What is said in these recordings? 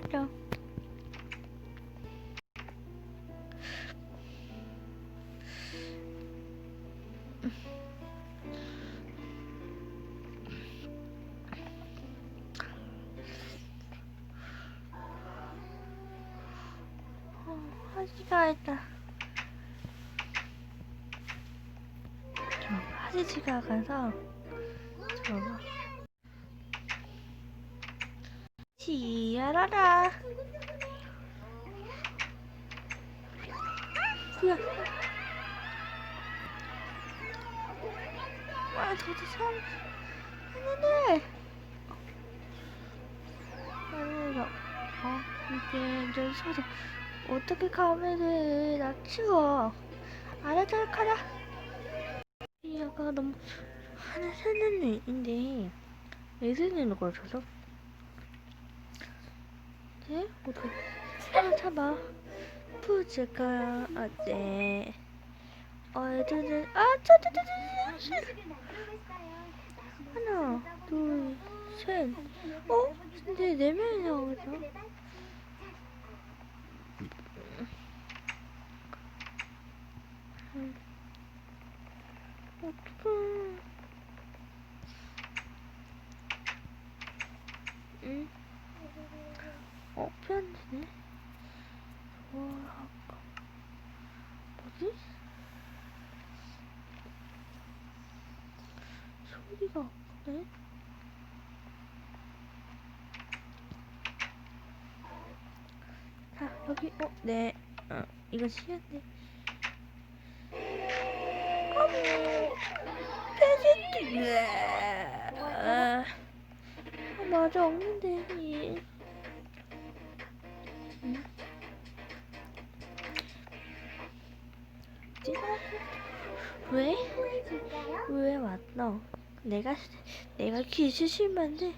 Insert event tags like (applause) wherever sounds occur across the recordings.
싫어. 어, 화지가 했다. 저 화지지가 가서 저거 지야라라. 뭐야? 와, 저도 참 하는데. 아니, 어, 이게 저 소리 어떻게 가면은 나 치워. 알아서 가라. 이 아까 너무 하나 쓰는 일인데 왜 쓰는 걸 줘서? 네? 어떻게? 하나 잡아. 푸즈가 어제 어제는 아 저저저저 하나 둘셋 어? 근데 네 명이 나오겠다. 음. 어떡해. 응? 어, 편지네? 뭘 할까? 뭐지? 소리가 없네? 자, 여기, 어, 네. 어, 이거 시간대. 페이지 아, 아, 맞아 없는데 이. 음. 왜? 왜 왔노? 내가 내가 퀴즈 실만데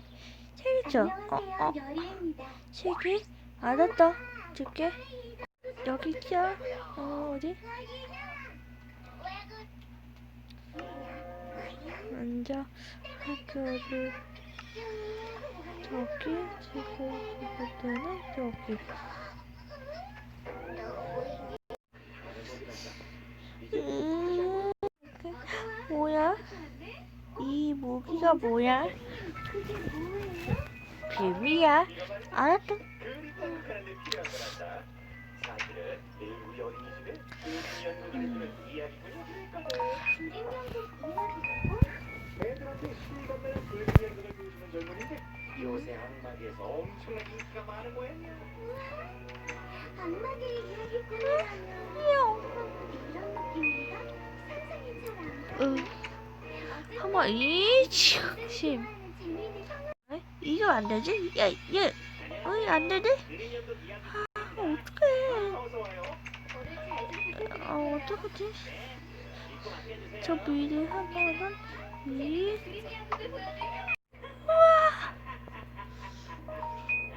책이죠? 어, 어. 책이? 알았다. 줄게. 여기 있죠? 어, 어디? 먼저 학교를 저기 지금 그때는 저기 음, 뭐야? 이 모기가 뭐야? 비비야? 알았다. 요새 한마디에서 엄청난 인기가 많은 모양이야. 엄마들이 이야기꾼이라면 이런 느낌인가? 상상인처럼 응. 한번 이치 심. 이거 안 되지? 야, 얘, 어이 안 되지? 아, 어떡해? 아, 어떡하지? 저 미리 한 번은.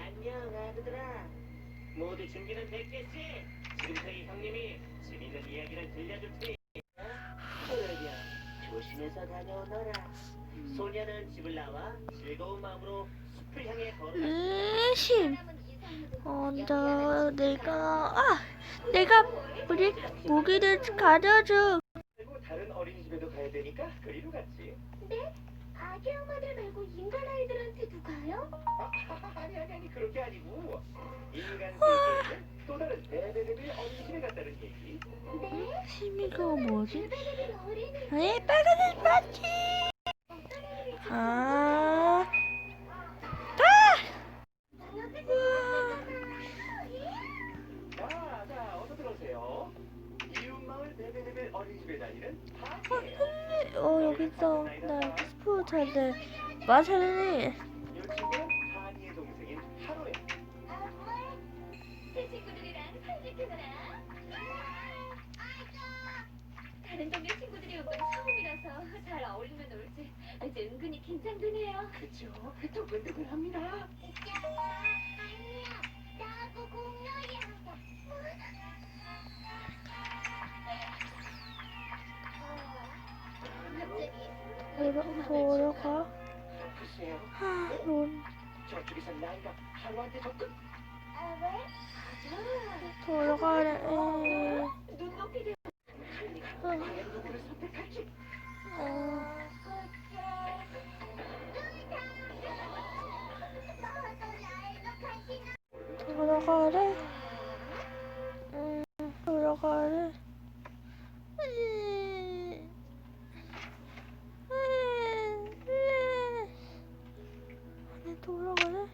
안녕 아들들아. 모두 준비는 됐겠지? 지금부터 이 형님이 재밌는 이야기를 들려줄 테니. 조심해서 다녀오너라. 소녀는 집을 나와 즐거운 마음으로 숲을 향해 걸어. 으심. 어, 나 내가 아, 내가 우리 모기를 가져줘. 그리고 다른 어린이집에도 가야 되니까 그리로 갔지. 네? 아기 엄마들 말고 인간 아이들한테도 가요? 아, (laughs) 아니 아니 아니 그렇게 아니고 인간 세계에는 또 다른 베베베베 어린이집에 갔다는 얘기. 네? 심이가 뭐지? 베베베 어린이 아니 빨간색 맞지? 아, 자, 자, 어서 들어오세요. 이웃마을 베베베베 어린이집에 다니는 하이예요. 어 여기 있어. 나 스포츠 할때 마차는 다른 동네 친구들이 온건 처음이라서 잘 어울리면 놀지 이제 은근히 긴장되네요 그죠? 두근두근합니다. 있잖아 아니야 나하고 공놀이 하자 갑자기 보러 보러 가. 글쎄요. 하, 론. 저쪽에서 나이가 하루한테 접근. 에. 눈높이 돌아가래. 음, 음. 아니, 돌아가래.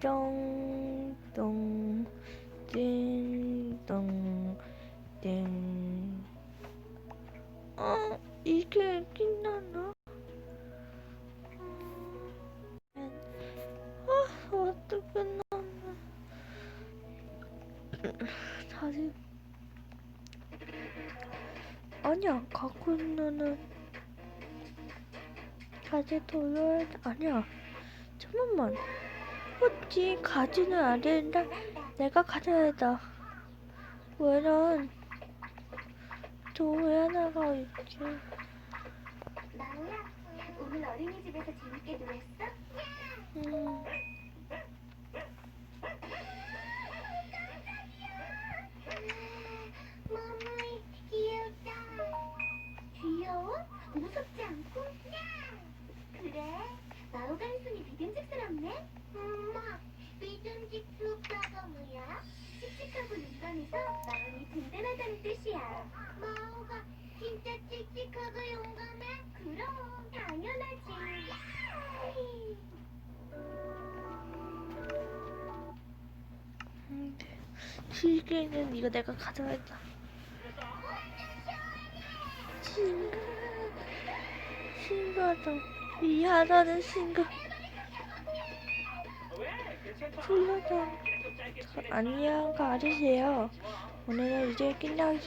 쫑똥 띵동 띵. 어, 이게 끝 다시. 아니야, 갖고 있는 다시 돌려야 돼. 아니야. 잠깐만. 어찌 가지는 안 된다. 내가 가져야 돼. 왜는 저왜 하나가 있지? 오늘 어린이집에서 재밌게 놀았 마오가 진짜 씩씩하고 용감해? 그럼 당연하지. 음, 시계는 이거 내가 가져야겠다. 신가, 신가다. 미안하는 신가. 왜? 괜찮다. 불러다. 계속 짧게 안녕, 가르세요. 오늘 은 이제 끝나겠